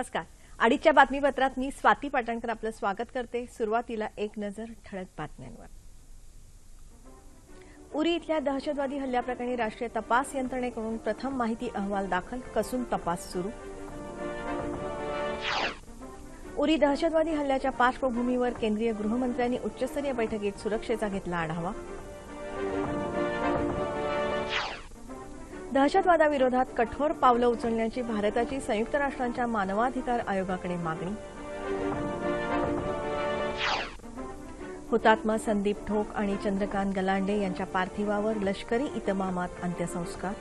नमस्कार. अडीचच्या बातमीपत्रात मी स्वाती पाटणकर आपलं स्वागत करते. सुरुवातीला एक नजर ठळक बातम्यांवर. उरी इथल्या दहशतवादी हल्ल्याप्रकरणी राष्ट्रीय तपास यंत्रणेकडून प्रथम माहिती अहवाल दाखल. कसून तपास सुरू? उरी दहशतवादी हल्ल्याच्या पार्श्वभूमीवर केंद्रीय गृहमंत्र्यांनी उच्चस्तरीय बैठकीत सुरक्षेचा घेतला आढावा. दहशतवादाविरोधात कठोर पावलं उचलण्याची भारताची संयुक्त राष्ट्रांच्या मानवाधिकार आयोगाकडे मागणी. हुतात्मा संदीप ठोक आणि चंद्रकांत गलांडे यांच्या पार्थिवावर लष्करी इतमामात अंत्यसंस्कार.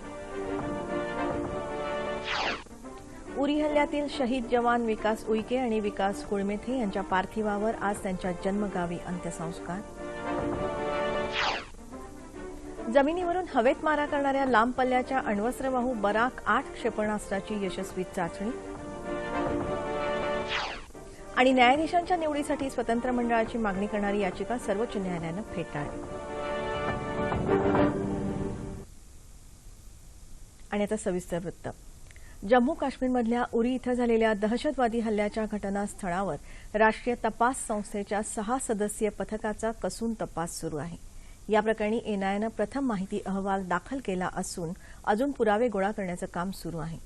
उरी हल्ल्यातील शहीद जवान विकास उईके आणि विकास कुळमेथे यांच्या पार्थिवावर आज त्यांच्या जन्मगावी अंत्यसंस्कार. जमिनीवरून हवेत मारा करणाऱ्या लांब पल्ल्याच्या अण्वस्त्रवाहू बराक आठ क्षेपणास्त्राची यशस्वी चाचणी. आणि न्यायाधीशांच्या निवडीसाठी स्वतंत्र मंडळाची मागणी करणारी याचिका सर्वोच्च न्यायालयानं फेटाळली. आणि आता सविस्तर वृत्त. जम्मू काश्मीरमधल्या उरी इथं झालेल्या दहशतवादी हल्ल्याच्या घटनास्थळावर राष्ट्रीय तपास संस्थेच्या सहा सदस्यीय पथकाचा कसून तपास सुरू आहे. या प्रकरणी एनआयनं प्रथम माहिती अहवाल दाखल केला असून अजून पुरावे गोळा करण्याचं काम सुरू आहे.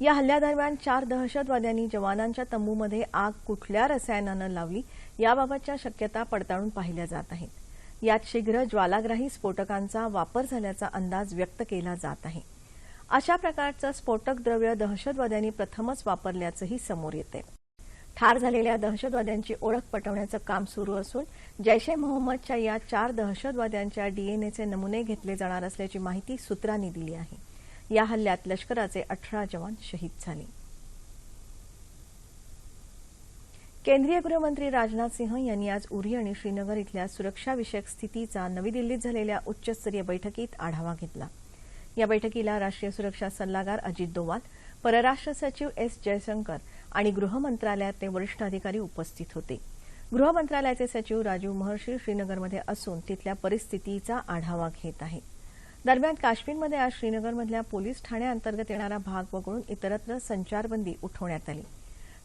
या हल्ल्यादरम्यान चार दहशतवाद्यांनी जवानांच्या तंबूमध्ये आग कुठल्या रसायनानं लावली याबाबतच्या शक्यता पडताळून पाहिल्या जात आहेत. यात शीघ्र ज्वालाग्राही स्फोटकांचा वापर झाल्याचा अंदाज व्यक्त केला जात आहे. अशा प्रकारचं स्फोटक द्रव्य दहशतवाद्यांनी प्रथमच वापरल्याचंही समोर येते ठार झालेल्या दहशतवाद्यांची ओळख पटवण्याचं काम सुरू असून जैश ए मोहम्मदच्या या चार दहशतवाद्यांच्या डीएनएचे नमुने घेतले जाणार असल्याची माहिती सूत्रांनी दिली आहे. या हल्ल्यात लष्कराचे अठरा जवान शहीद झाले. केंद्रीय गृहमंत्री राजनाथ सिंह यांनी आज उरी आणि श्रीनगर इथल्या सुरक्षाविषयक स्थितीचा नवी दिल्लीत झालेल्या उच्चस्तरीय बैठकीत आढावा घेतला. या बैठकीला राष्ट्रीय सुरक्षा सल्लागार अजित दोवाल परराष्ट्र सचिव एस जयशंकर आणि गृह मंत्रालयातले वरिष्ठ अधिकारी उपस्थित होते. गृह मंत्रालयाचे सचिव राजीव महर्षी श्रीनगरमध्ये असून तिथल्या परिस्थितीचा आढावा घेत आहेत दरम्यान काश्मीरमध्ये आज श्रीनगरमधल्या पोलीस ठाण्याअंतर्गत येणारा भाग वगळून इतरत्र संचारबंदी उठवण्यात आली.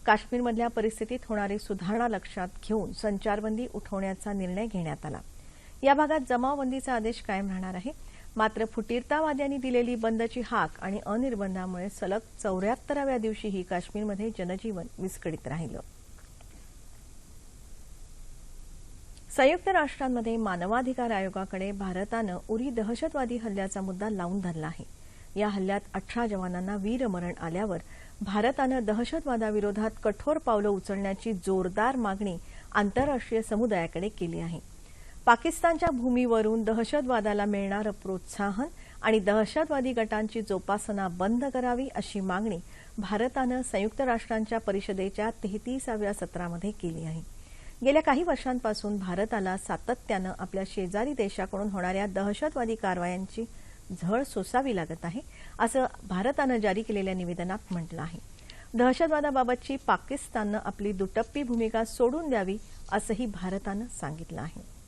काश्मीरमधल्या परिस्थितीत होणारी सुधारणा लक्षात घेऊन संचारबंदी उठवण्याचा निर्णय घेण्यात आला. या भागात जमावबंदीचा आदेश कायम राहणार आहे. मात्र फुटीरतावाद्यांनी दिलेली बंदची हाक आणि अनिर्बंधामुळे सलग चौऱ्याहत्तराव्या दिवशीही काश्मीरमध्ये जनजीवन विस्कळीत राहिलं. संयुक्त राष्ट्रांमध्ये मानवाधिकार आयोगाकडे भारतानं उरी दहशतवादी हल्ल्याचा मुद्दा लावून धरला आहे. या हल्ल्यात अठरा जवानांना वीरमरण आल्यावर भारतानं दहशतवादाविरोधात कठोर पावलं उचलण्याची जोरदार मागणी आंतरराष्ट्रीय समुदायाकडे केली आहे. पाकिस्तानच्या भूमीवरून दहशतवादाला मिळणारं प्रोत्साहन आणि दहशतवादी गटांची जोपासना बंद करावी अशी मागणी भारतानं संयुक्त राष्ट्रांच्या परिषदेच्या तेहतीसाव्या सत्रामध्ये केली आहे. गेल्या काही वर्षांपासून भारताला सातत्यानं आपल्या शेजारी देशाकडून होणाऱ्या दहशतवादी कारवायांची झळ सोसावी लागत आहे असं भारतानं जारी केलेल्या निवेदनात म्हटलं आहे. दहशतवादाबाबतची पाकिस्ताननं आपली दुटप्पी भूमिका सोडून द्यावी असंही भारतानं सांगितलं आहे.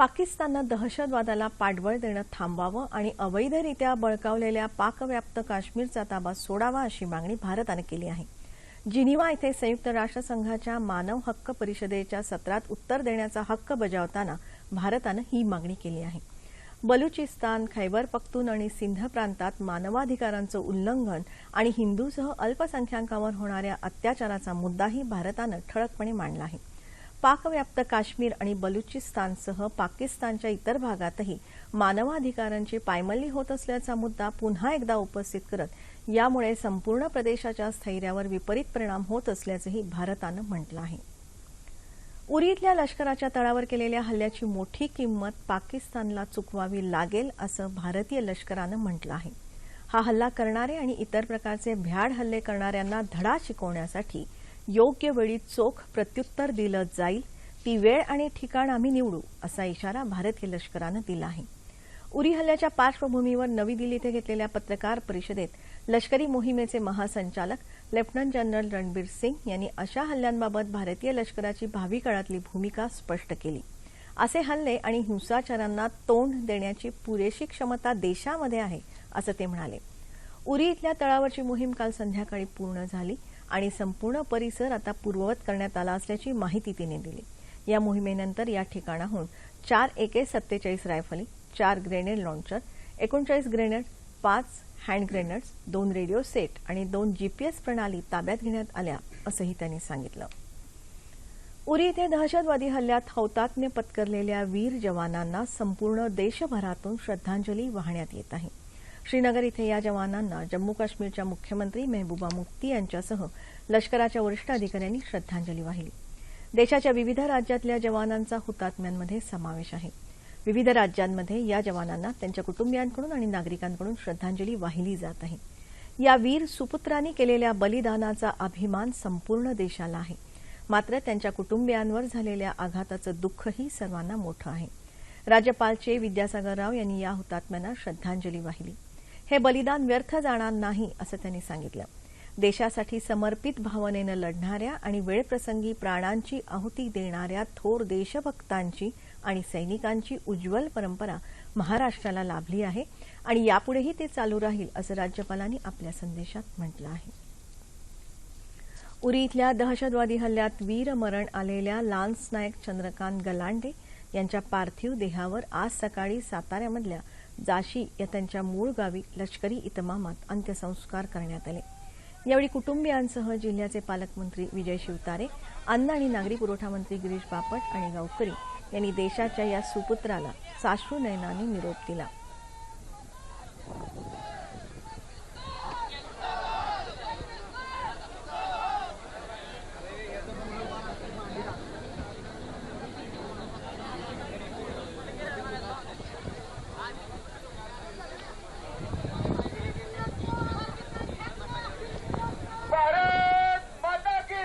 पाकिस्ताननं दहशतवादाला पाठबळ देणं थांबवावं आणि अवैधरित्या बळकावलेल्या पाकव्याप्त काश्मीरचा ताबा सोडावा अशी मागणी भारतानं केली आहे. जिनिवा इथे संयुक्त राष्ट्रसंघाच्या मानव हक्क परिषदेच्या सत्रात उत्तर देण्याचा हक्क बजावताना भारतानं ही मागणी केली आहे. बलुचिस्तान खैबर पख्तून आणि सिंध प्रांतात मानवाधिकारांचं उल्लंघन आणि हिंदूसह अल्पसंख्याकांवर होणाऱ्या अत्याचाराचा मुद्दाही भारतानं ठळकपणे मांडला आहे. पाकव्याप्त काश्मीर आणि बलुचिस्तानसह पाकिस्तानच्या इतर भागातही मानवाधिकारांची पायमल्ली होत असल्याचा मुद्दा पुन्हा एकदा उपस्थित करत यामुळे संपूर्ण प्रदेशाच्या स्थैर्यावर विपरीत परिणाम होत असल्याचंही भारतानं म्हटलं आहे. उरी इथल्या लष्कराच्या तळावर केलेल्या हल्ल्याची मोठी किंमत पाकिस्तानला चुकवावी लागेल असं भारतीय लष्करानं म्हटलं आहे. हा हल्ला करणारे आणि इतर प्रकारचे भ्याड हल्ले करणाऱ्यांना धडा शिकवण्यासाठी योग्य वेळी चोख प्रत्युत्तर दिलं जाईल ती वेळ आणि ठिकाण आम्ही निवडू असा इशारा भारतीय लष्करानं दिला आहे. उरी हल्ल्याच्या पार्श्वभूमीवर नवी दिल्ली इथं घेतलेल्या पत्रकार परिषदेत लष्करी मोहिमेचे महासंचालक लेफ्टनंट जनरल रणबीर सिंग यांनी अशा हल्ल्यांबाबत भारतीय लष्कराची भावी काळातली भूमिका स्पष्ट केली. असे हल्ले आणि हिंसाचारांना तोंड देण्याची पुरेशी क्षमता देशामध्ये आहे असं ते म्हणाले. उरी इथल्या तळावरची मोहीम काल संध्याकाळी पूर्ण झाली. आणि संपूर्ण परिसर आता पूर्ववत करण्यात आला असल्याची माहिती तिने दिली. या मोहिमेनंतर या ठिकाणाहून चार एके सत्तेचाळीस रायफली चार ग्रेनेड लॉन्चर एकोणचाळीस ग्रेनेड पाच हँड ग्रेनेड्स दोन रेडिओ सेट आणि दोन जीपीएस प्रणाली ताब्यात घेण्यात आल्या असंही त्यांनी सांगितलं. उरी इथे दहशतवादी हल्ल्यात हौतात्म्य पत्करलेल्या वीर जवानांना संपूर्ण देशभरातून श्रद्धांजली वाहण्यात येत आहे. श्रीनगर इथे या जवानांना जम्मू काश्मीरच्या मुख्यमंत्री मेहबूबा मुफ्ती यांच्यासह लष्कराच्या वरिष्ठ अधिकाऱ्यांनी श्रद्धांजली वाहिली. देशाच्या विविध राज्यातल्या जवानांचा हुतात्म्यांमध्ये समावेश आहे. विविध राज्यांमध्ये या जवानांना त्यांच्या कुटुंबियांकडून आणि नागरिकांकडून श्रद्धांजली वाहिली जात आहे. या वीर सुपुत्रांनी केलेल्या बलिदानाचा अभिमान संपूर्ण देशाला आहे. मात्र त्यांच्या कुटुंबियांवर झालेल्या आघाताचं दुःखही सर्वांना मोठं आहे. राज्यपाल चे विद्यासागर राव यांनी या हुतात्म्यांना श्रद्धांजली वाहिली. हे बलिदान व्यर्थ जाणार नाही असं त्यांनी सांगितलं. देशासाठी समर्पित भावनेनं लढणाऱ्या आणि वेळप्रसंगी प्राणांची आहुती देणाऱ्या थोर देशभक्तांची आणि सैनिकांची उज्ज्वल परंपरा महाराष्ट्राला लाभली आहे आणि यापुढेही ते चालू राहील असं राज्यपालांनी आपल्या संदेशात म्हटलं आहे. उरी इथल्या दहशतवादी हल्ल्यात वीरमरण आलेल्या लान्स नायक चंद्रकांत गलांडे यांच्या पार्थिव देहावर आज सकाळी साताऱ्यामधल्या जाशी या त्यांच्या मूळ गावी लष्करी इतमामात अंत्यसंस्कार करण्यात आले. यावेळी कुटुंबियांसह जिल्ह्याचे पालकमंत्री विजय शिवतारे अन्न आणि नागरी पुरवठा मंत्री गिरीश बापट आणि गावकरी यांनी देशाच्या या सुपुत्राला साश्रू नयनाने निरोप दिला भारत माता की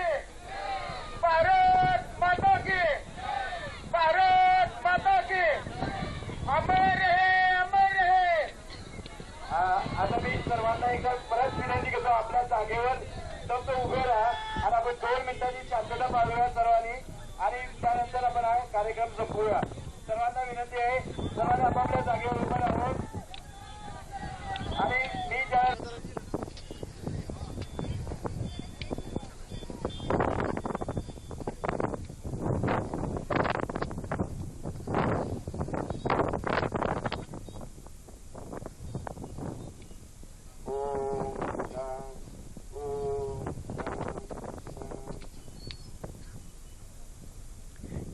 भारत माता की भारत माता की अमर रहे अमर रहे आ- आता मी सर्वांना एकदा परत विनंती करतो आपल्या जागेवर फक्त उभे राहा आणि आपण दोन मिनिटांची शांतता पाळूया सर्वांनी आणि त्यानंतर आपण हा कार्यक्रम संपवूया सर्वांना विनंती आहे सर्वांनी आपापल्या जागेवर उभं राहून आणि मी ज्या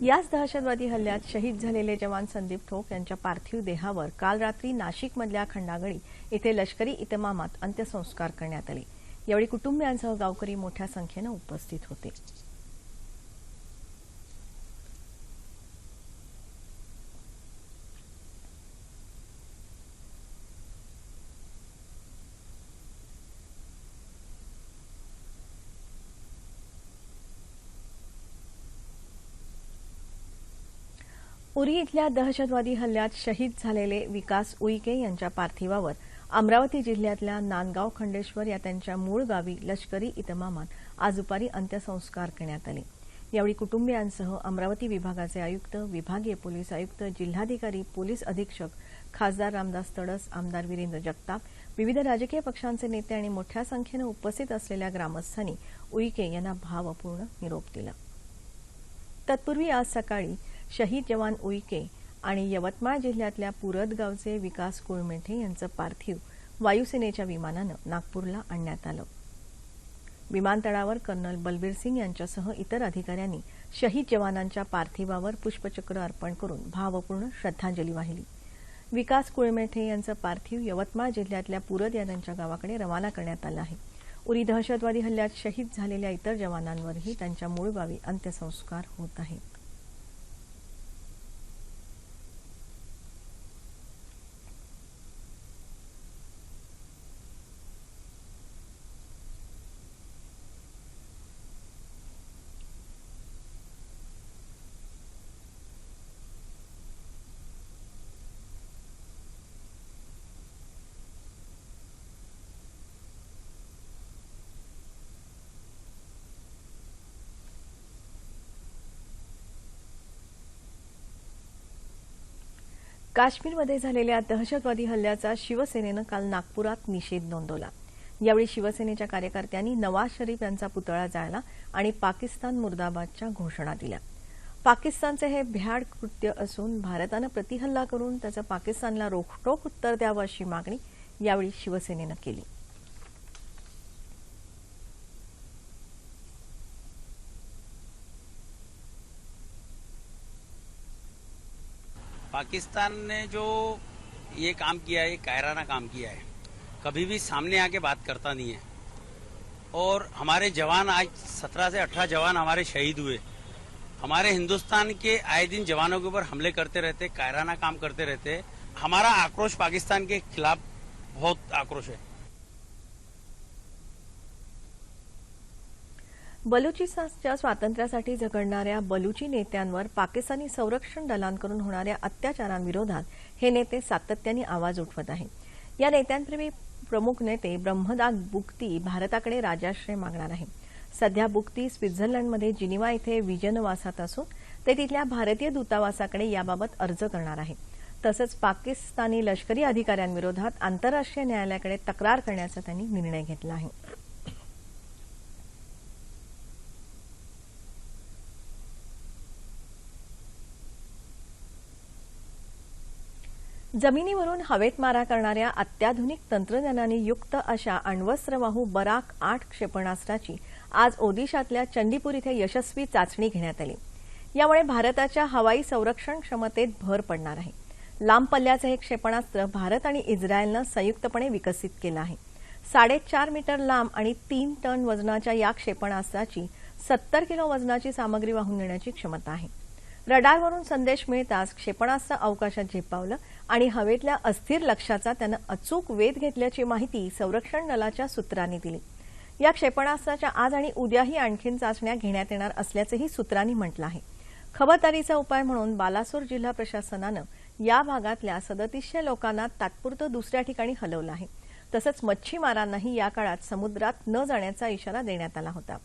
याच दहशतवादी हल्ल्यात शहीद झालेले जवान संदीप ठोक यांच्या पार्थिव देहावर काल रात्री नाशिकमधल्या खंडागळी इथे लष्करी इतमामात अंत्यसंस्कार करण्यात आले. यावेळी कुटुंबियांसह गावकरी मोठ्या संख्येनं उपस्थित होते. उरी इथल्या दहशतवादी हल्ल्यात शहीद झालेले विकास उईके यांच्या पार्थिवावर अमरावती जिल्ह्यातल्या नांदगाव खंडेश्वर या त्यांच्या मूळ गावी लष्करी इतमामात आज दुपारी अंत्यसंस्कार करण्यात आले. यावेळी कुटुंबियांसह अमरावती विभागाचे आयुक्त विभागीय पोलीस आयुक्त जिल्हाधिकारी पोलीस अधीक्षक खासदार रामदास तडस आमदार वीरेंद्र जगताप विविध राजकीय पक्षांचे नेते आणि मोठ्या संख्येनं उपस्थित असलेल्या ग्रामस्थांनी उईके यांना भावपूर्ण निरोप दिला. तत्पूर्वी आज सकाळी शहीद जवान उईके आणि यवतमाळ जिल्ह्यातल्या पुरद गावचे विकास कुळमेठे यांचं पार्थिव वायुसेनेच्या विमानानं नागपूरला आणण्यात आलं. विमानतळावर कर्नल बलबीर सिंग यांच्यासह इतर अधिकाऱ्यांनी शहीद जवानांच्या पार्थिवावर पुष्पचक्र अर्पण करून भावपूर्ण श्रद्धांजली वाहिली. विकास कुळमेठे यांचं पार्थिव यवतमाळ जिल्ह्यातल्या पुरद या त्यांच्या गावाकडे रवाना करण्यात आलं आहे. उरी दहशतवादी हल्ल्यात शहीद झालेल्या इतर जवानांवरही त्यांच्या मूळ गावी अंत्यसंस्कार होत आहेत. काश्मीरमध्ये झालेल्या दहशतवादी हल्ल्याचा शिवसेनेनं काल नागपुरात निषेध नोंदवला. यावेळी शिवसेनेच्या कार्यकर्त्यांनी नवाज शरीफ यांचा पुतळा जाळला आणि पाकिस्तान मुर्दाबादच्या घोषणा दिल्या. पाकिस्तानचे हे भ्याड कृत्य असून भारतानं प्रतिहल्ला करून त्याचं पाकिस्तानला रोखटोक उत्तर द्यावं अशी मागणी यावेळी शिवसेनेनं केली. पाकिस्तान ने जो ये काम किया है कायराना काम किया है, कभी भी सामने आके बात करता नहीं है। और हमारे जवान आज सत्रह से अठारह जवान हमारे शहीद हुए। हमारे हिंदुस्तान के आए दिन जवानों के ऊपर हमले करते रहते, कायराना काम करते रहते। हमारा आक्रोश पाकिस्तान के खिलाफ बहुत आक्रोश है। बलुचिस्तानच्या स्वातंत्र्यासाठी झगडणाऱ्या बलुची नेत्यांवर पाकिस्तानी संरक्षण दलांकडून होणाऱ्या अत्याचारांविरोधात हे नेते सातत्याने आवाज उठवत आहेत. या नेत्यांपैकी प्रमुख नेते ब्रह्मदाग बुक्ती भारताकडे राजाश्रय मागणार आहे सध्या बुक्ती स्वित्झर्लंडमध्ये जिनिवा इथे विजनवासात असून ते तिथल्या भारतीय दूतावासाकडे याबाबत अर्ज करणार आहे तसंच पाकिस्तानी लष्करी अधिकाऱ्यांविरोधात आंतरराष्ट्रीय न्यायालयाकडे तक्रार करण्याचा त्यांनी निर्णय घेतला आहे. जमिनीवरून हवेत मारा करणाऱ्या अत्याधुनिक तंत्रज्ञानाने युक्त अशा अण्वस्त्रवाहू बराक आठ क्षेपणास्त्राची आज ओदिशातल्या चंडीपूर इथे यशस्वी चाचणी घेण्यात आली. यामुळे भारताच्या हवाई संरक्षण क्षमतेत भर पडणार आहे. लांब पल्ल्याचं हे क्षेपणास्त्र भारत आणि इस्रायलनं संयुक्तपणे विकसित केलं आहे. साडेचार मीटर लांब आणि तीन टन वजनाच्या या क्षेपणास्त्राची सत्तर किलो वजनाची सामग्री वाहून नेण्याची क्षमता आहे. रडारवरून संदेश मिळताच क्षेपणास्त्र अवकाशात झेपावलं आणि हवेतल्या अस्थिर लक्ष्याचा त्यानं अचूक वेध घेतल्याची माहिती संरक्षण दलाच्या सूत्रांनी दिली. या क्षेपणास्त्राच्या आज आणि उद्याही आणखीन चाचण्या घेण्यात येणार असल्याचंही सूत्रांनी म्हटलं आहे. खबरदारीचा उपाय म्हणून बालासोर जिल्हा प्रशासनानं या भागातल्या सदतीसशे लोकांना तात्पुरतं दुसऱ्या ठिकाणी हलवलं आहे. तसंच मच्छीमारांनाही या काळात समुद्रात न जाण्याचा इशारा देण्यात आला होता.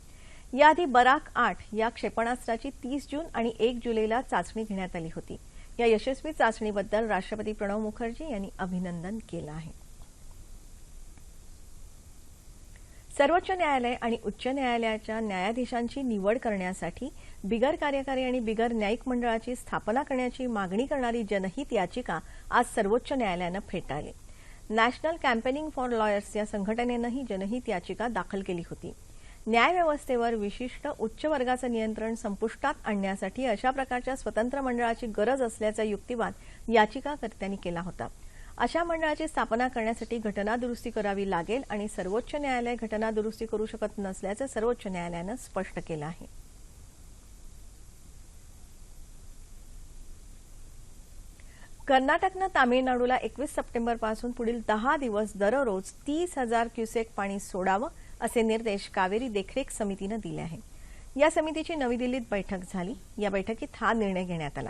याआधी बराक आठ या क्षेपणास्त्राची तीस जून आणि एक जुलैला चाचणी घेण्यात आली होती. या यशस्वी चाचणीबद्दल राष्ट्रपती प्रणव मुखर्जी यांनी अभिनंदन केलं आहे. सर्वोच्च न्यायालय आणि उच्च न्यायालयाच्या न्यायाधीशांची निवड करण्यासाठी बिगर कार्यकारी आणि बिगर न्यायिक मंडळाची स्थापना करण्याची मागणी करणारी जनहित याचिका आज सर्वोच्च न्यायालयानं फेटाळली. नॅशनल कॅम्पेनिंग फॉर लॉयर्स या संघटनेनंही जनहित याचिका दाखल केली होती. न्यायव्यवस्थेवर विशिष्ट उच्च वर्गाचं नियंत्रण संपुष्टात आणण्यासाठी अशा प्रकारच्या स्वतंत्र मंडळाची गरज असल्याचा युक्तिवाद याचिकाकर्त्यांनी केला होता. अशा मंडळाची स्थापना करण्यासाठी घटना दुरुस्ती करावी लागेल आणि सर्वोच्च न्यायालय घटना दुरुस्ती करू शकत नसल्याचं सर्वोच्च न्यायालयानं स्पष्ट केलं आहे. कर्नाटकनं तामिळनाडूला एकवीस सप्टेंबरपासून पुढील दहा दिवस दररोज तीस हजार क्युसेक पाणी सोडावं असे निर्देश कावेरी देखरेख समितीनं दिले आहेत. या समितीची नवी दिल्लीत बैठक झाली. या बैठकीत हा निर्णय घेण्यात आला.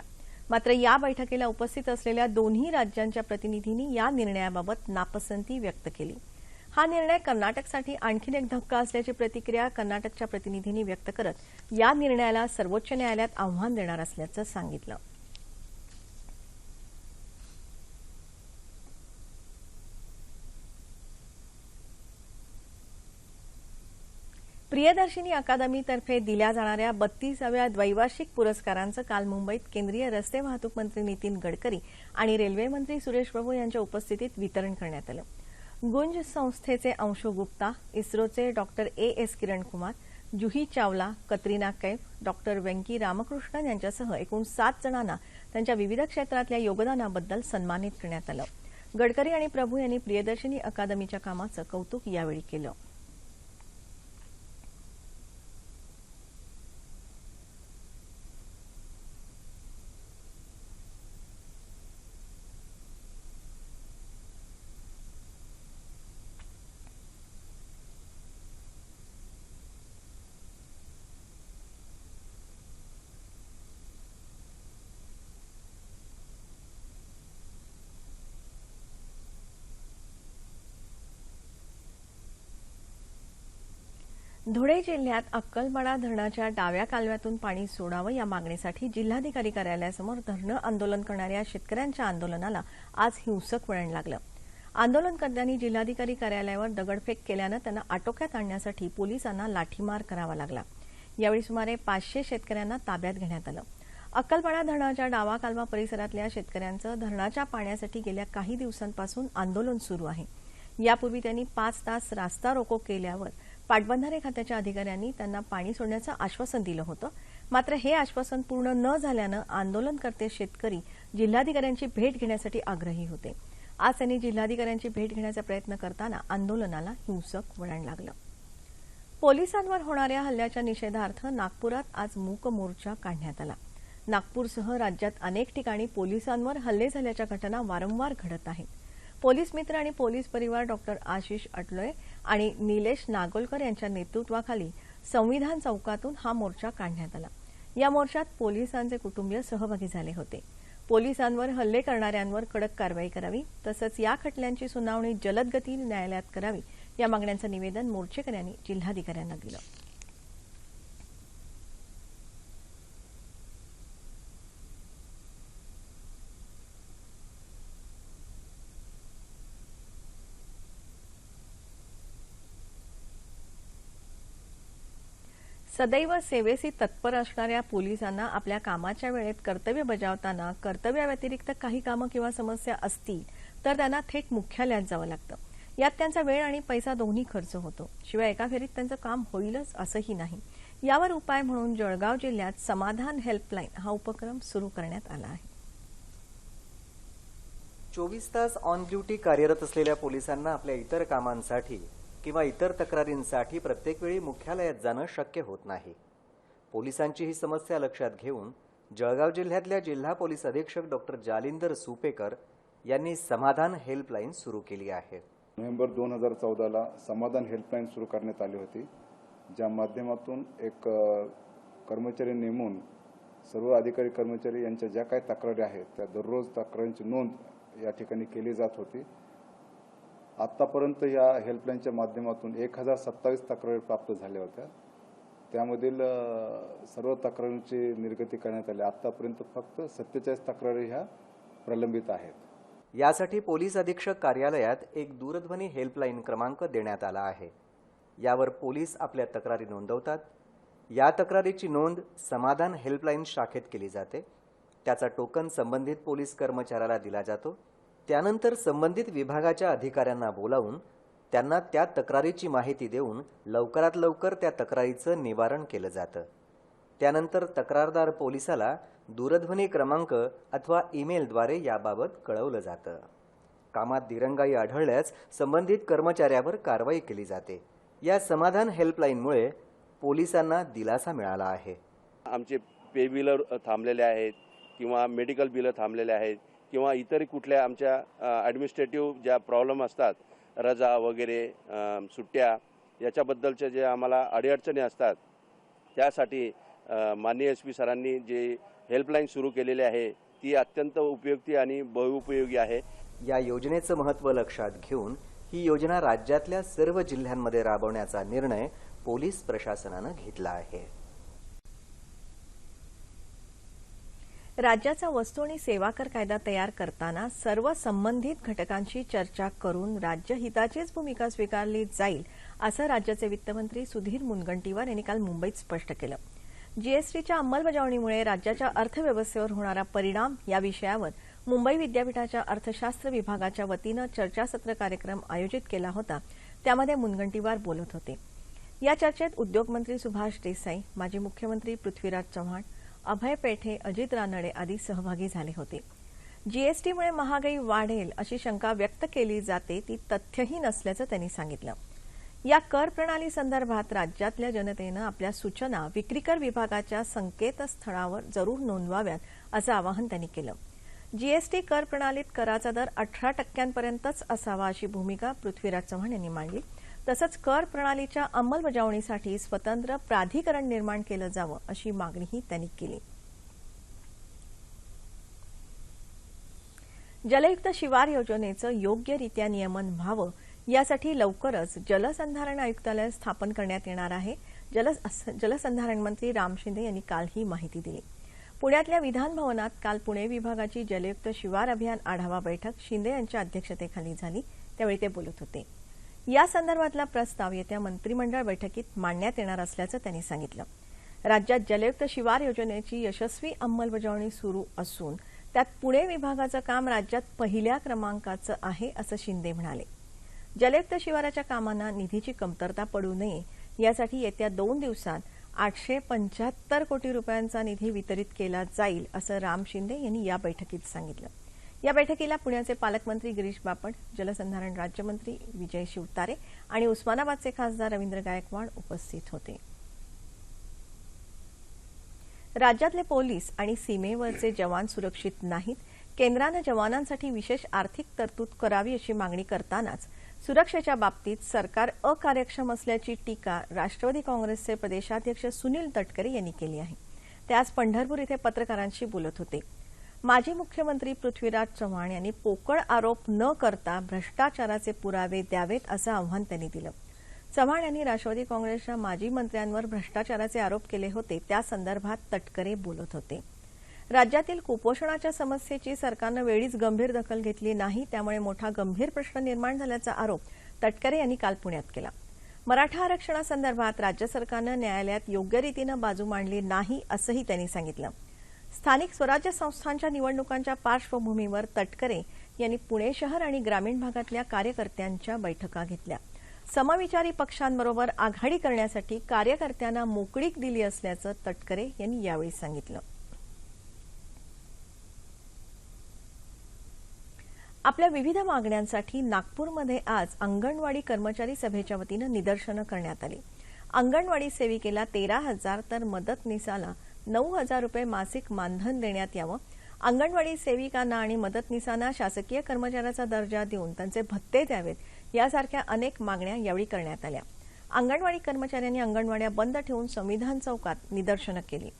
मात्र या बैठकीला उपस्थित असलेल्या दोन्ही राज्यांच्या प्रतिनिधींनी या निर्णयाबाबत नापसंती व्यक्त केली. हा निर्णय कर्नाटकसाठी आणखीन एक धक्का असल्याची प्रतिक्रिया कर्नाटकच्या प्रतिनिधींनी व्यक्त करत या निर्णयाला सर्वोच्च न्यायालयात आव्हान देणार असल्याचं सांगितलं. प्रियदर्शिनी अकादमीतर्फे दिल्या जाणाऱ्या बत्तीसाव्या द्वैवार्षिक पुरस्कारांचं काल मुंबईत केंद्रीय रस्ते वाहतूक मंत्री नितीन गडकरी आणि रेल्वे मंत्री सुरेश प्रभू यांच्या उपस्थितीत वितरण करण्यात आलं. गुंज संस्थेचे अंशू गुप्ता इस्रोचे doctor A S Kiran Kumar Juhi Chawla Katrina Kaif doctor Venki Ramakrishnan यांच्यासह एकूण सात जणांना त्यांच्या विविध क्षेत्रातल्या योगदानाबद्दल सन्मानित करण्यात आलं. गडकरी आणि प्रभू यांनी प्रियदर्शिनी अकादमीच्या कामाचं कौतुक यावेळी केलं. धुळे जिल्ह्यात अक्कलपाडा धरणाच्या डाव्या कालव्यातून पाणी सोडावं या मागणीसाठी जिल्हाधिकारी कार्यालयासमोर धरणं आंदोलन करणाऱ्या शेतकऱ्यांच्या आंदोलनाला आज हिंसक वळण लागलं. आंदोलनकर्त्यांनी जिल्हाधिकारी कार्यालयावर दगडफेक केल्यानं त्यांना आटोक्यात आणण्यासाठी पोलिसांना लाठीमार करावा लागला. यावेळी सुमारे पाचशे शेतकऱ्यांना ताब्यात घेण्यात आलं. अक्कलपाडा धरणाच्या डावा कालवा परिसरातल्या शेतकऱ्यांचं धरणाच्या पाण्यासाठी गेल्या काही दिवसांपासून आंदोलन सुरू आहे. यापूर्वी त्यांनी पाच तास रास्ता रोको केल्यावर पाटबंधारे खात्याच्या अधिकाऱ्यांनी त्यांना पाणी सोडण्याचं आश्वासन दिलं होतं. मात्र हे आश्वासन पूर्ण न झाल्यानं आंदोलनकर्ते शेतकरी जिल्हाधिकाऱ्यांची भेट घेण्यासाठी आग्रही होते. आज त्यांनी जिल्हाधिकाऱ्यांची भेट घेण्याचा प्रयत्न करताना आंदोलनाला हिंसक वळण लागलं. पोलिसांवर होणाऱ्या हल्ल्याच्या निषेधार्थ नागपुरात आज मूक मोर्चा काढण्यात आला. नागपूरसह राज्यात अनेक ठिकाणी पोलिसांवर हल्ले झाल्याच्या घटना वारंवार घडत आहेत. पोलीस मित्र आणि पोलीस परिवार डॉक्टर आशिष अटलोय आणि निलेश नागोलकर यांच्या नेतृत्वाखाली संविधान चौकातून हा मोर्चा काढण्यात आला. या मोर्चात पोलिसांचे कुटुंबीय सहभागी झाले होते. पोलिसांवर हल्ले करणाऱ्यांवर कडक कारवाई करावी तसंच या खटल्यांची सुनावणी जलदगती न्यायालयात करावी या मागण्यांचं निवेदन मोर्चेकऱ्यांनी जिल्हाधिकाऱ्यांना दिलं. सदैव सेवेसी तत्पर असणाऱ्या पोलिसांना आपल्या कामाच्या वेळेत कर्तव्य बजावताना कर्तव्याव्यतिरिक्त काही कामं किंवा समस्या असतील तर त्यांना थेट मुख्यालयात जावं लागतं. यात त्यांचा वेळ आणि पैसा दोन्ही खर्च होतो. शिवाय एका फेरीत त्यांचं काम होईलच असंही नाही. यावर उपाय म्हणून जळगाव जिल्ह्यात समाधान हेल्पलाईन हा उपक्रम सुरू करण्यात आला आहे. चोवीस तास ऑन ड्युटी कार्यरत असलेल्या पोलिसांना आपल्या इतर कामांसाठी किंवा इतर तक्रारींसाठी प्रत्येक वेळी मुख्यालयात जाणं शक्य होत नाही. पोलिसांची ही समस्या लक्षात घेऊन जळगाव जिल्ह्यातल्या जिल्हा पोलीस अधीक्षक डॉक्टर जालिंदर सुपेकर यांनी समाधान हेल्पलाईन सुरू केली आहे. नोव्हेंबर दोन हजार चौदाला समाधान हेल्पलाईन सुरू करण्यात आली होती ज्या माध्यमातून एक कर्मचारी नेमून सर्व अधिकारी कर्मचारी यांच्या ज्या काही तक्रारी आहेत त्या दररोज तक्रारींची नोंद या ठिकाणी केली जात होती. आत्तापर्यंत या हेल्पलाईनच्या माध्यमातून एक हजार सत्तावीस तक्रारी प्राप्त झाल्या होत्या. त्यामधील सर्व तक्रारींची निर्गती करण्यात आली. आत्तापर्यंत फक्त सत्तेचाळीस तक्रारी ह्या प्रलंबित आहेत. यासाठी पोलीस अधीक्षक कार्यालयात एक दूरध्वनी हेल्पलाईन क्रमांक देण्यात आला आहे. यावर पोलीस आपल्या तक्रारी नोंदवतात. या तक्रारीची नोंद समाधान हेल्पलाईन शाखेत केली जाते. त्याचा टोकन संबंधित पोलीस कर्मचाऱ्याला दिला जातो. त्यानंतर संबंधित विभागाच्या अधिकाऱ्यांना बोलावून त्यांना त्या तक्रारीची माहिती देऊन लवकरात लवकर त्या तक्रारीचं निवारण केलं जातं. त्यानंतर तक्रारदार पोलिसाला दूरध्वनी क्रमांक अथवा ईमेलद्वारे याबाबत कळवलं जातं. कामात दिरंगाई आढळल्यास संबंधित कर्मचाऱ्यावर कारवाई केली जाते. या समाधान हेल्पलाईनमुळे पोलिसांना दिलासा मिळाला आहे. आमचे पे बिलं थांबलेले आहेत किंवा मेडिकल बिलं थांबलेले आहेत. किंवा इतर कुठल्या आमच्या ॲडमिनिस्ट्रेटिव्ह ज्या प्रॉब्लेम असतात रजा वगैरे सुट्ट्या याच्याबद्दलच्या जे आम्हाला अडीअडचणी असतात त्यासाठी माननीय एस पी सरांनी जे हेल्पलाईन सुरू केलेली आहे ती अत्यंत उपयुक्ती आणि बहुउपयोगी आहे. या योजनेचं महत्त्व लक्षात घेऊन ही योजना राज्यातल्या सर्व जिल्ह्यांमध्ये राबवण्याचा निर्णय पोलीस प्रशासनानं घेतला आहे. राज्याचा वस्तू आणि सेवा कर कायदा तयार करताना सर्व संबंधित घटकांशी चर्चा करून राज्यहिताचीच भूमिका स्वीकारली जाईल असं राज्याचे वित्तमंत्री सुधीर मुनगंटीवार यांनी काल मुंबईत स्पष्ट केलं. जीएसटीच्या अंमलबजावणीमुळे राज्याच्या अर्थव्यवस्थेवर होणारा परिणाम या विषयावर मुंबई विद्यापीठाच्या अर्थशास्त्र विभागाच्या वतीनं चर्चासत्र कार्यक्रम आयोजित केला होता त्यामध्ये मुनगंटीवार बोलत होते. या चर्चेत उद्योगमंत्री सुभाष देसाई माजी मुख्यमंत्री पृथ्वीराज चव्हाण अभय पेठे अजित रानडे आदी सहभागी झाले होते. जीएसटीमुळे महागाई वाढेल अशी शंका व्यक्त केली जाते ती तथ्यही नसल्याचं त्यांनी सांगितलं. या कर प्रणाली संदर्भात राज्यातल्या जनतेनं आपल्या सूचना विक्रीकर विभागाच्या संकेतस्थळावर जरूर नोंदवाव्यात असं आवाहन त्यांनी केलं. जीएसटी कर प्रणालीत कराचा दर अठरा टक्क्यांपर्यंतच असावा अशी भूमिका पृथ्वीराज चव्हाण यांनी मांडली. तसंच कर प्रणालीच्या अंमलबजावणीसाठी स्वतंत्र प्राधिकरण निर्माण केलं जावं अशी मागणीही त्यांनी केली. जलयुक्त शिवार योजनेचं योग्यरित्या नियमन व्हावं यासाठी लवकरच जलसंधारण आयुक्तालय स्थापन करण्यात येणार आहे. जल जलसंधारण मंत्री राम शिंदे यांनी काल ही माहिती दिली. पुण्यातल्या विधान भवनात काल पुणे विभागाची जलयुक्त शिवार अभियान आढावा बैठक शिंदे यांच्या अध्यक्षतेखाली झाली. त्यावेळी ते बोलत होते. या संदर्भातला प्रस्ताव येत्या मंत्रिमंडळ बैठकीत मांडण्यात येणार असल्याचं त्यांनी सांगितलं. राज्यात जलयुक्त शिवार योजनेची यशस्वी अंमलबजावणी सुरू असून त्यात पुणे विभागाचं काम राज्यात पहिल्या क्रमांकाचं आहे असं शिंदे म्हणाले. जलयुक्त शिवाराच्या कामांना निधीची कमतरता पडू नये यासाठी येत्या दोन दिवसात आठशे पंच्याहत्तर कोटी रुपयांचा निधी वितरित केला जाईल असं राम शिंदे यांनी या बैठकीत सांगितलं. या बैठकीला पुण्याचे पालकमंत्री गिरीश बापट जलसंधारण राज्यमंत्री विजय शिवतारे आणि उस्मानाबादचे खासदार रवींद्र गायकवाड उपस्थित होते. राज्यातले पोलीस आणि सीमेवरचे जवान सुरक्षित नाहीत. केंद्रानं जवानांसाठी विशेष आर्थिक तरतूद करावी अशी मागणी करतानाच सुरक्षेच्या बाबतीत सरकार अकार्यक्षम असल्याची टीका राष्ट्रवादी काँग्रेसचे प्रदेशाध्यक्ष सुनील तटकरे यांनी केली आहे. ते आज पंढरपूर इथे पत्रकारांशी बोलत होते. माजी मुख्यमंत्री पृथ्वीराज चव्हाण यांनी पोकळ आरोप न करता भ्रष्टाचाराचे पुरावे द्यावेत असं आव्हान त्यांनी दिलं. चव्हाण यांनी राष्ट्रवादी काँग्रेसच्या माजी मंत्र्यांवर भ्रष्टाचाराचे आरोप केले होते त्या संदर्भात तटकरे बोलत होते. राज्यातील कुपोषणाच्या समस्येची सरकारनं वेळीच गंभीर दखल घेतली नाही त्यामुळे मोठा गंभीर प्रश्न निर्माण झाल्याचा आरोप तटकरे यांनी काल पुण्यात केला. मराठा आरक्षणासंदर्भात राज्य सरकारनं न्यायालयात योग्य रीतीनं बाजू मांडली नाही असंही त्यांनी सांगितलं. स्थानिक स्वराज्य संस्थांच्या निवडणुकांच्या पार्श्वभूमीवर तटकरे यांनी पुणे शहर आणि ग्रामीण भागातल्या कार्यकर्त्यांच्या बैठका घेतल्या. समविचारी पक्षांबरोबर आघाडी करण्यासाठी कार्यकर्त्यांना मोकळीक दिली असल्याचं तटकरे यांनी यावेळी सांगितलं. आपल्या विविध मागण्यांसाठी नागपूरमध्ये आज अंगणवाडी कर्मचारी सभेच्या वतीनं निदर्शनं करण्यात आली. अंगणवाडी सेविकेला तेरा हजार तर मदतनीसाला नऊ हजार रुपये मासिक मानधन देण्यात यावं. अंगणवाडी सेविकांना आणि मदतनीसांना शासकीय कर्मचाऱ्याचा दर्जा देऊन त्यांचे भत्ते द्यावेत यासारख्या अनेक मागण्या यावेळी करण्यात आल्या. अंगणवाडी कर्मचाऱ्यांनी अंगणवाड्या बंद ठेवून संविधान चौकात निदर्शनं केली.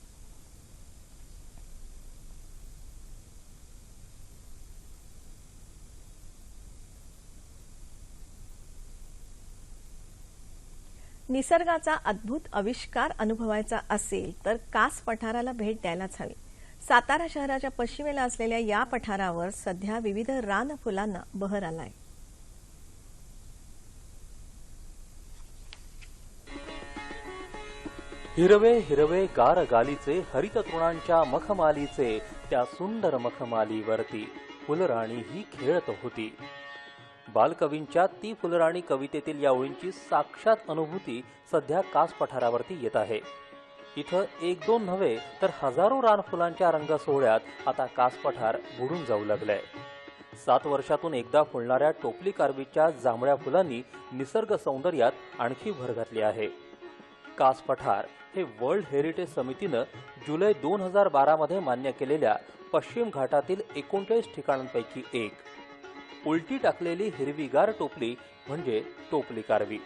निसर्गाचा अद्भुत आविष्कार अनुभवायचा असेल तर कास पठाराला भेट द्यायलाच हवी. सातारा शहराच्या पश्चिमेला असलेल्या या पठारावर सध्या विविध रान फुलांना बहर आलाय. हिरवे हिरवे गार गालीचे हरित तृणांच्या मखमालीचे त्या सुंदर मखमालीवरती फुलराणी ही खेळत होती. बालकवींच्या ती फुलराणी कवितेतील या ओळींची साक्षात अनुभूती सध्या कास पठारावरती येत आहे. इथं एक दोन नव्हे तर हजारो रानफुलांच्या रंग सोहळ्यात आता कास पठार बुडून जाऊ लागलंय. सात वर्षातून एकदा फुलणाऱ्या टोपली कारवीच्या जांभळ्या फुलांनी निसर्ग सौंदर्यात आणखी भर घातली आहे. कास पठार हे वर्ल्ड हेरिटेज समितीनं जुलै दोन हजार बारामध्ये मान्य केलेल्या पश्चिम घाटातील एकोणचाळीस ठिकाणांपैकी एक. उलटी टाकलेली हिरवीगार टोपली म्हणजे टोपली कारवी.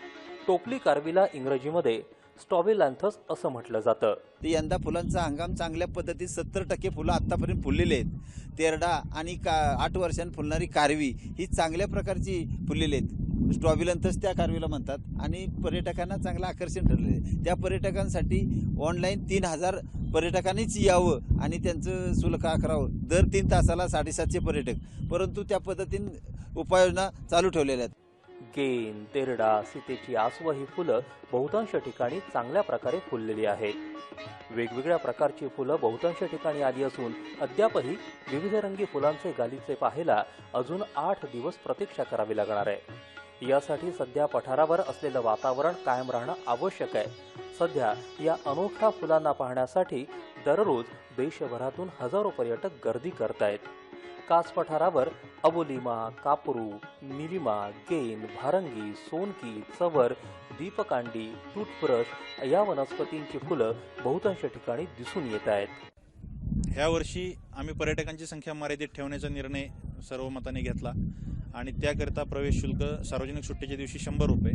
टोपली कारवीला इंग्रजीमध्ये स्टॉबिलॅन्थस असं म्हटलं जातं. ते यंदा फुलांचा हंगाम चांगल्या पद्धतीत सत्तर टक्के फुलं आत्तापर्यंत फुललेले आहेत. तेरडा आणि का आठ वर्षांनी फुलणारी कारवी ही चांगल्या प्रकारची फुललेली आहेत. स्ट्रॉबिलंथस त्या कारवीला म्हणतात आणि पर्यटकांना चांगलं आकर्षण ठरलेलं आहे त्या पर्यटकांसाठी ऑनलाईन तीन हजार पर्यटकांनीच यावं आणि त्यांचं शुल्क आकारावं. दर तीन तासाला साडेसातशे पर्यटक. परंतु त्या पद्धतीने उपाययोजना चालू ठेवलेल्या आहेत. गेन तेरडा सीतेची आसव ही फुलं बहुतांश ठिकाणी चांगल्या प्रकारे फुललेली आहेत. वेगवेगळ्या प्रकारची फुलं बहुतांश ठिकाणी आली असून अद्यापही विविध रंगी फुलांचे गालीचे पाहायला अजून आठ दिवस प्रतीक्षा करावी लागणार आहे. यासाठी सध्या पठारावर असलेलं वातावरण कायम राहणं आवश्यक आहे. सध्या या अनोख्या फुलांना पाहण्यासाठी दररोज देशभरातून हजारो पर्यटक गर्दी करतायत. कास पठारावर अबोलिमा कापरू निलिमा गेन भारंगी सोनकी चवर दीपकांडी टूथब्रश या वनस्पतींची फुलं बहुतांश ठिकाणी दिसून येत आहेत. ह्या वर्षी आम्ही पर्यटकांची संख्या मर्यादित ठेवण्याचा निर्णय सर्वमताने घेतला. आणि त्याकरिता प्रवेश शुल्क सार्वजनिक सुट्टीच्या दिवशी शंभर रुपये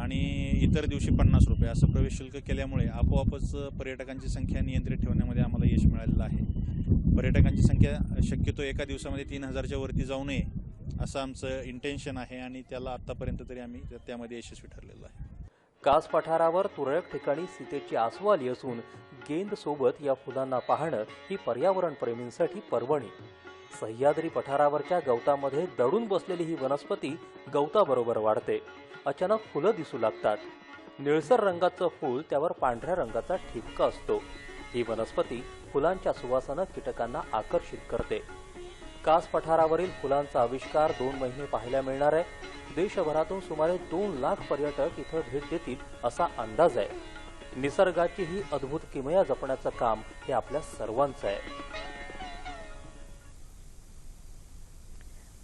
आणि इतर दिवशी पन्नास रुपये. असं प्रवेश शुल्क केल्यामुळे आपोआपच पर्यटकांची संख्या नियंत्रित ठेवण्यामध्ये आम्हाला यश मिळालेलं आहे. पर्यटकांची संख्या शक्यतो एका दिवसामध्ये तीन हजारच्या वरती जाऊ नये असं आमचं इंटेन्शन आहे आणि त्याला आत्तापर्यंत तरी आम्ही त्यामध्ये यशस्वी ठरलेलो आहे. कास पठारावर तुरळक ठिकाणी सीतेची आसू आली असून गेंद सोबत या फुलांना पाहणं ही पर्यावरण प्रेमींसाठी पर्वणी. सह्याद्री पठारावरच्या गवतामध्ये दडून बसलेली ही वनस्पती गवताबरोबर वाढते. अचानक फुलं दिसू लागतात. निळसर रंगाचं फूल त्यावर पांढऱ्या रंगाचा ठिपका असतो. ही वनस्पती फुलांच्या सुवासानं कीटकांना आकर्षित करते. कास पठारावरील फुलांचा आविष्कार दोन महिने पाहायला मिळणार आहे. देशभरातून सुमारे दोन लाख पर्यटक इथं भेट देतील असा अंदाज आहे. निसर्गाची ही अद्भुत किमया जपण्याचं काम हे आपल्या सर्वांचं आहे.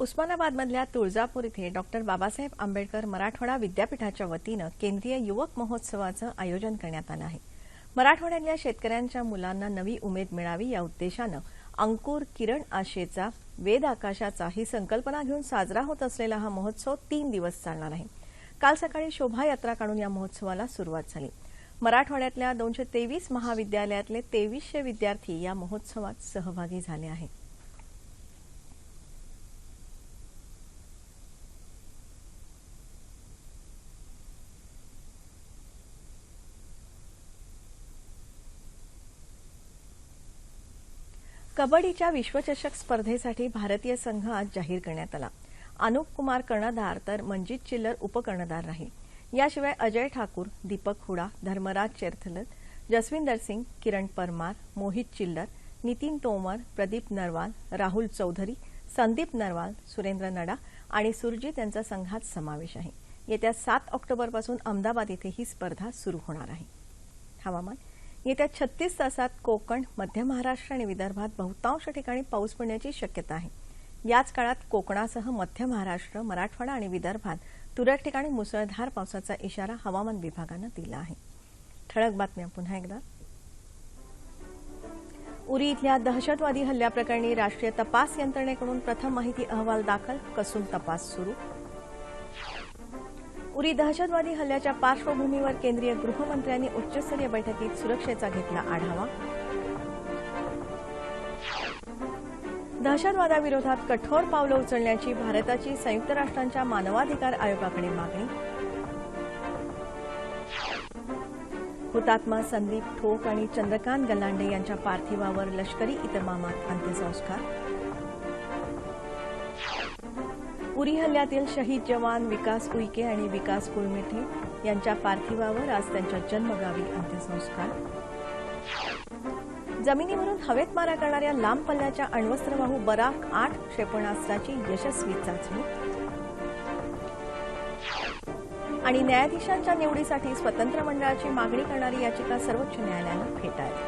उस्मानाबादमधल्या तुळजापूर इथे डॉक्टर बाबासाहेब आंबेडकर मराठवाडा विद्यापीठाच्या वतीनं केंद्रीय युवक महोत्सवाचं आयोजन करण्यात आलं आहे. मराठवाड्यातल्या शेतकऱ्यांच्या मुलांना नवी उमेद मिळावी या उद्देशानं अंकुर किरण आशेचा वेद आकाशाचा ही संकल्पना घेऊन साजरा होत असलेला हा महोत्सव तीन दिवस चालणार आहे. काल सकाळी शोभायात्रा काढून या महोत्सवाला सुरुवात झाली. मराठवाड्यातल्या दोनशे तेवीस महाविद्यालयातले तेवीसशे विद्यार्थी या महोत्सवात सहभागी झाले आहेत. कबड्डीच्या विश्वचषक स्पर्धेसाठी भारतीय संघ आज जाहीर करण्यात आला. अनुप कुमार कर्णधार तर मंजित चिल्लर उपकर्णधार राहील. याशिवाय अजय ठाकूर दीपक हुडा धर्मराज चेर्थलत जसविंदर सिंग किरण परमार मोहित चिल्लर नितीन तोमर प्रदीप नरवाल राहुल चौधरी संदीप नरवाल सुरेंद्र नडा आणि सुरजीत यांचा संघात समावेश आहे. येत्या सात ऑक्टोबरपासून अहमदाबाद इथे ही स्पर्धा सुरू होणार आहे. हवामान येत्या छत्तीस तासात कोकण मध्य महाराष्ट्र आणि विदर्भात बहुतांश ठिकाणी पाऊस पडण्याची शक्यता आहे. याच काळात कोकणासह मध्य महाराष्ट्र मराठवाडा आणि विदर्भात तुरळक ठिकाणी मुसळधार पावसाचा इशारा हवामान विभागानं दिला आहे. ठळक बातम्या पुन्हा एकदा. उरी इथल्या दहशतवादी हल्ल्याप्रकरणी राष्ट्रीय तपास यंत्रणेकडून प्रथम माहिती अहवाल दाखल कसून तपास सुरू उरी दहशतवादी हल्ल्याच्या पार्श्वभूमीवर केंद्रीय गृहमंत्र्यांनी उच्चस्तरीय बैठकीत सुरक्षेचा घेतला आढावा. दहशतवादाविरोधात कठोर पावलं उचलण्याची भारताची संयुक्त राष्ट्रांच्या मानवाधिकार आयोगाकडे मागणी. हुतात्मा संदीप ठोक आणि चंद्रकांत गलांडे यांच्या पार्थिवावर लष्करी इतमामात अंत्यसंस्कार. उरी हल्ल्यातील शहीद जवान विकास उईके आणि विकास कुळमिठे यांच्या पार्थिवावर आज त्यांच्या जन्मगावी अंत्यसंस्कार. जमिनीवरून हवेत मारा करणाऱ्या लांब पल्ल्याच्या अण्वस्त्रवाहू बराक आठ क्षेपणास्त्राची यशस्वी चाचणी. आणि न्यायाधीशांच्या निवडीसाठी स्वतंत्र मंडळाची मागणी करणारी याचिका सर्वोच्च न्यायालयानं फेटाळली.